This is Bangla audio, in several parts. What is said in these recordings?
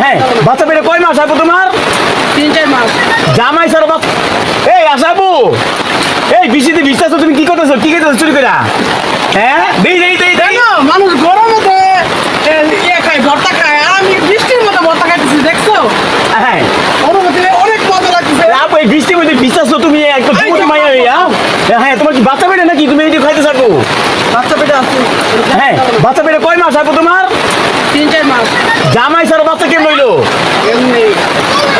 হ্যাঁ বাচ্চা পেটে কয় মাস আপু তোমার? তিন চার মাস। জামাই স্যার বাপ এই আসাবু এই বৃষ্টিতে বিশ্বাস তুমি কি করতেছো? কি করতেছো চুরি করে হ্যাঁ? দেই দেই দেই দেই। মানুষ গরমে ইয়ে খায় ভর্তা খায় আমি বৃষ্টির মতো ভর্তা খাইতেছি দেখছ? হ্যাঁ। অনুমতি অনেক মজা লাগতেছে। আপু এই বৃষ্টির মধ্যে বিশ্বাস তো তুমি একটা যুবতী মাইয়া হইয়া। হ্যাঁ তোমার কি বাচ্চা পেটে নাকি? তুমি এই খাইতে থাকো বাচ্চা পেটে আছে হ্যাঁ বাচ্চা পেটে কয় মাস আপু তোমার? তিন চার মাস জামাই স্যার বাচ্চা কেমন হইল? এমনি।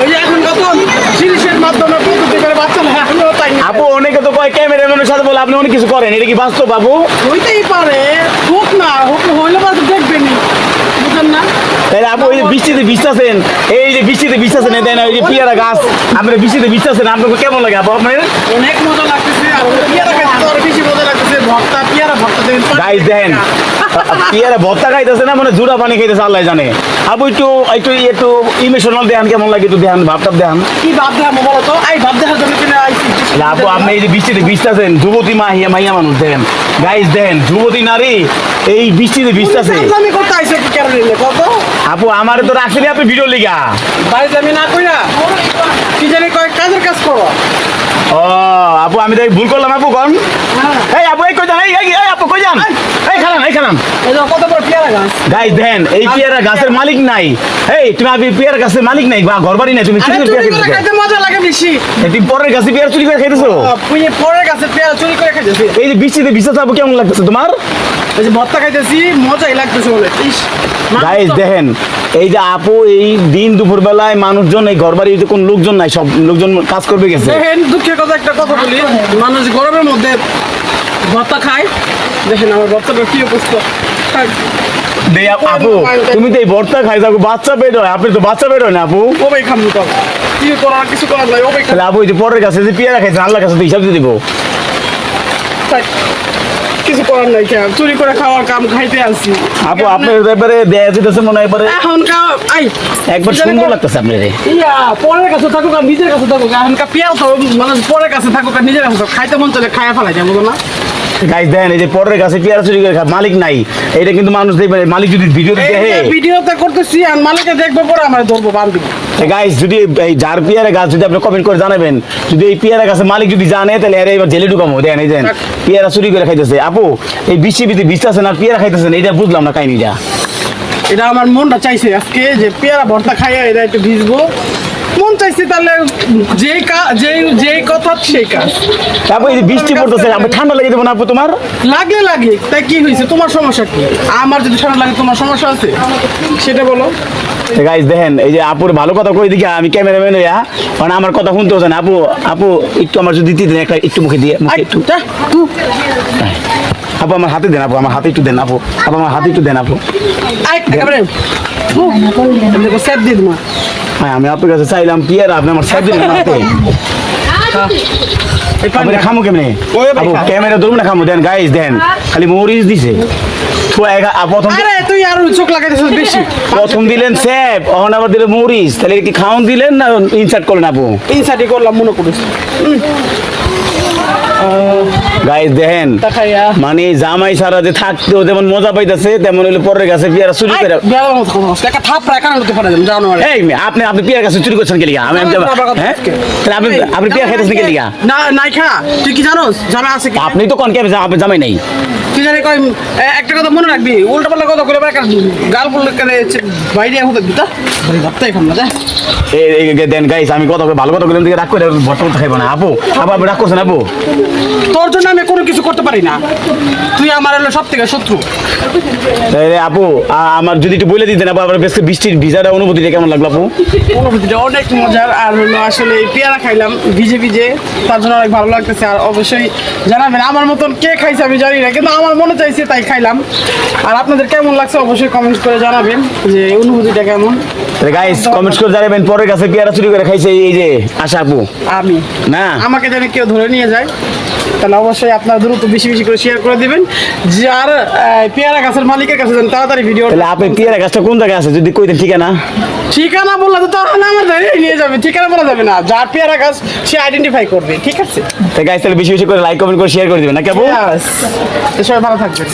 ওই যে এখন কত? জিনিসের মাধ্যমে পদ্ধতি করে বাচ্চা নেয় তাই আপু অনেকে তো কয় ক্যামেরাম্যানের সাথে বলে আপনি অনেক কিছু করেন এটা কি বাস্তব বাবু? হইতেই পারে হোক না হোক হইলে বা দেখবেনি বুঝেন না? তাহলে আপু এই যে বৃষ্টিতে বিশ্বাসেন এই যে বৃষ্টিতে বিশ্বাসেন এই দেন ওই যে পিয়ারা গাছ আপনার বৃষ্টিতে বিশ্বাসেন আপনাকে কেমন লাগে আপু আপনার? অনেক মজা লাগতেছে আর পিয়ারা খাইতে তো আরও বেশি মজা লাগতেছে ভর্তা পিয়ারা ভর্তা দেন। গাইস দেন। পিয়ারা ভর্তা খাইতেছে না? মানে জুড়া পানি খাইতেছে আল্লাহ জানে। আপু একটু একটু একটু ইমোশনাল দেন কেমন লাগে একটু দেন ভাবটা দেন কি ভাব দেখাবো বলো তো? এই ভাব দেখার জন্য কিনে আইছি? আপু আপনি এই যে বৃষ্টিতে বিশ্বাসেন যুবতী মা হিয়া মাইয়া মানুষ দেন। গাইস দেন যুবতী নারী এই বৃষ্টিতে বিশ্বাসে আমি করতে আইছে কি কারণে কত আপু আমার তো রাখছেন আপনি ভিডিও লিগা। বাড়িতে আমি না কইরা কি জানি কয় কাজের কাজ করো। ও আপু আমি তো ভুল করলাম আপু কন। হ্যাঁ। এই আপু এই কই যান এই এই, এই আপু কই যান? বড় গাইস দেন এই পেয়ারা গাছের মালিক নাই। এই তুমি আপনি পেয়ারা গাছের মালিক নাই বা ঘর বাড়ি নাই তুমি চুরি করে পেয়ারা মজা লাগে বেশি। তুমি পরের গাছে পেয়ারা চুরি করে খাইতেছো পুঁয়ে পরের গাছে পেয়ারা চুরি করে খাইতেছি? এই যে বৃষ্টিতে কেমন লাগতেছে তোমার? এই যে ভর্তা খাইতেছি মজাই লাগতেছে বলে। ইস গাইস দেখেন এই যে আপু এই দিন দুপুর বেলায় মানুষজন এই ঘর বাড়িতে কোন লোকজন নাই সব লোকজন কাজ করবে গেছে। দেখেন দুঃখের কথা একটা কথা বলি। মানুষ গরমের মধ্যে ভর্তা খায় দেখেন আমার ভর্তাটা কি অবস্থা। খায়। দে আপ- তুমি তো এই ভর্তা খাই থাকো বাচ্চা পেট হয় আপনি তো বাচ্চা পেট হয় না আপু? ওবাই খামু তো। কি করার কিছু করার নাই ওবাই তাহলে আপু যে পরের কাছে যে পেয়ারা খাইছেন আল্লাহর কাছে তো হিসাব দিয়ে দিব। খাই কিছু করার নাই কেন চুরি করে খাওয়ার কাম খাইতে আসছি। আপু আপনার এবারে দেয়া যেতেছে মনে হয় এবারে। এখন আই একবার সুন্দর লাগতেছে আপনার। ইয়া পরের কাছে থাকুক আর নিজের কাছে থাকুক। এখন কা পিয়াও তো মানে পরের কাছে থাকুক আর নিজের কাছে খাইতে মন চলে খাইয়া ফেলাই যায় বুঝো না? গাইস দেন এই যে পরের কাছে পেয়ারা চুরি করে মালিক নাই। এটা কিন্তু মানুষ দেখবে মালিক যদি ভিডিও দেখে ভিডিওতে করতেছি আর মালিকে দেখব পরে আমার ধরবো বান্ধব গাইস যদি এই পেয়ারা গাছ যদি আপনি কমেন্ট করে জানাবেন যদি এই পেয়ারা গাছের মালিক যদি জানে তাহলে এর এবার জেলে ঢুকামো। দেন এই দেন পেয়ারা চুরি করে খাইতেছে। আপু এই বৃষ্টি বিধি বিশ্বাসেন আর পেয়ারা খাইতেছেন এটা বুঝলাম না কাহিনিটা। এটা আমার মনটা চাইছে আজকে যে পেয়ারা ভর্তা খাইয়া এটা একটু ভিজবো। মন চাইছে তাহলে যেই কাজ যেই যেই কথা সেই কাজ। তারপর এই বৃষ্টি পড়তেছে আপনি ঠান্ডা লেগে দেবো না আপু তোমার? লাগে লাগে। তাই কি হয়েছে? তোমার সমস্যা কি? আমার যদি ঠান্ডা লাগে তোমার সমস্যা আছে? সেটা বলো। গাইস দেখেন এই যে আপুর ভালো কথা কই দিকে আমি ক্যামেরাম্যান হইয়া মানে আমার কথা শুনতে হচ্ছে না। আপু আপু একটু আমার যদি দিতেন একটা একটু মুখে দিয়ে মুখে একটু। যা, আপু আমার হাতে দেন আপু আমার হাতে একটু দেন আপু। আপু আমার হাতে একটু দেন আপু। আই, একেবারে। স্যাপ দিয়ে দিমা হ্যাঁ আমি আপনার কাছে চাইলাম পিয়ার আপনি আমার সাইড আপনি খামু কেমনে? আপু ক্যামেরা ধরুন না খামো দেন গাইস দেন। খালি মরিচ দিছে। তো একা- আ, প্রথম তুই আর চোখ লাগাইতেছিস বেশি। প্রথম দিলেন স্যাপ অহন আবার দিলেন মরিচ। তাহলে কি খাওন দিলেন না ইনসার্ট করলেন আপু? ইনসার্টই করলাম মনে করিস। গাইস দেখেন মানে জামাই সারা যে থাকতেও যেমন মজা পাইতেছে তেমন হইলে পরের কাছে পিয়ারা চুরি করে জানো এই আপনি আপনি পিয়ার কাছে চুরি করছেন কে লিগা? আমি হ্যাঁ। তাহলে আপনি আপনি পিয়ার খাইতেছেন না নাই খা। তুই কি জানোস? জামাই আছে আপনি তো কনকে আপনি জামাই নাই। তুই জানি কই একটা কথা মনে রাখবি উল্টা পাল্টা কথা একটা গাল বললে কেন বাইরে হতে দিতা ভাই ভাবতে এখন না যা। এই দেন গাইস আমি কথা ভালো কথা বললাম দিকে রাগ করে করতে খাইবো না আপু আপনি রাগ করছেন আপু? তোর জন্য আমি কোনো কিছু করতে পারি না। তুই আমার হলো সব থেকে শত্রু রে আপু আমার যদি একটু বলে দিতেন আপু আপনার বেশি বৃষ্টির ভিজাটা অনুভূতিটা কেমন লাগল আপু? অনুভূতিটা অনেক মজার আর হলো আসলে পেয়ারা খাইলাম ভিজে ভিজে তার জন্য অনেক ভালো লাগতেছে আর অবশ্যই জানাবেন আমার মতন কে খাইছে আমি জানি না কিন্তু আমার মনে চাইছে তাই খাইলাম। আর আপনাদের কেমন লাগছে অবশ্যই কমেন্ট করে জানাবেন যে অনুভূতিটা কেমন। গাইস কমেন্টস করে জানাবেন পরের কাছে পেয়ারা চুরি করে খাইছে এই যে আশা আপু। আমি। না? আমাকে যেন কেউ ধরে নিয়ে যায় তাহলে অবশ্যই আপনারা দ্রুত বেশি বেশি করে শেয়ার করে দিবেন। যার পেয়ারা গাছের মালিকের কাছে যেন তাড়াতাড়ি ভিডিও তাহলে আপনি পেয়ারা গাছটা কোন জায়গায় আছে? যদি কইতেন ঠিকানা। ঠিকানা বললে তো তাহলে আমার ধরে নিয়ে যাবে ঠিকানা বলা যাবে না। যার পেয়ারা গাছ সে আইডেন্টিফাই করবে ঠিক আছে? তো গাইস তাহলে বেশি বেশি করে লাইক কমেন্ট করে শেয়ার করে দিবেন না কেমন. সবাই ভালো থাকবেন।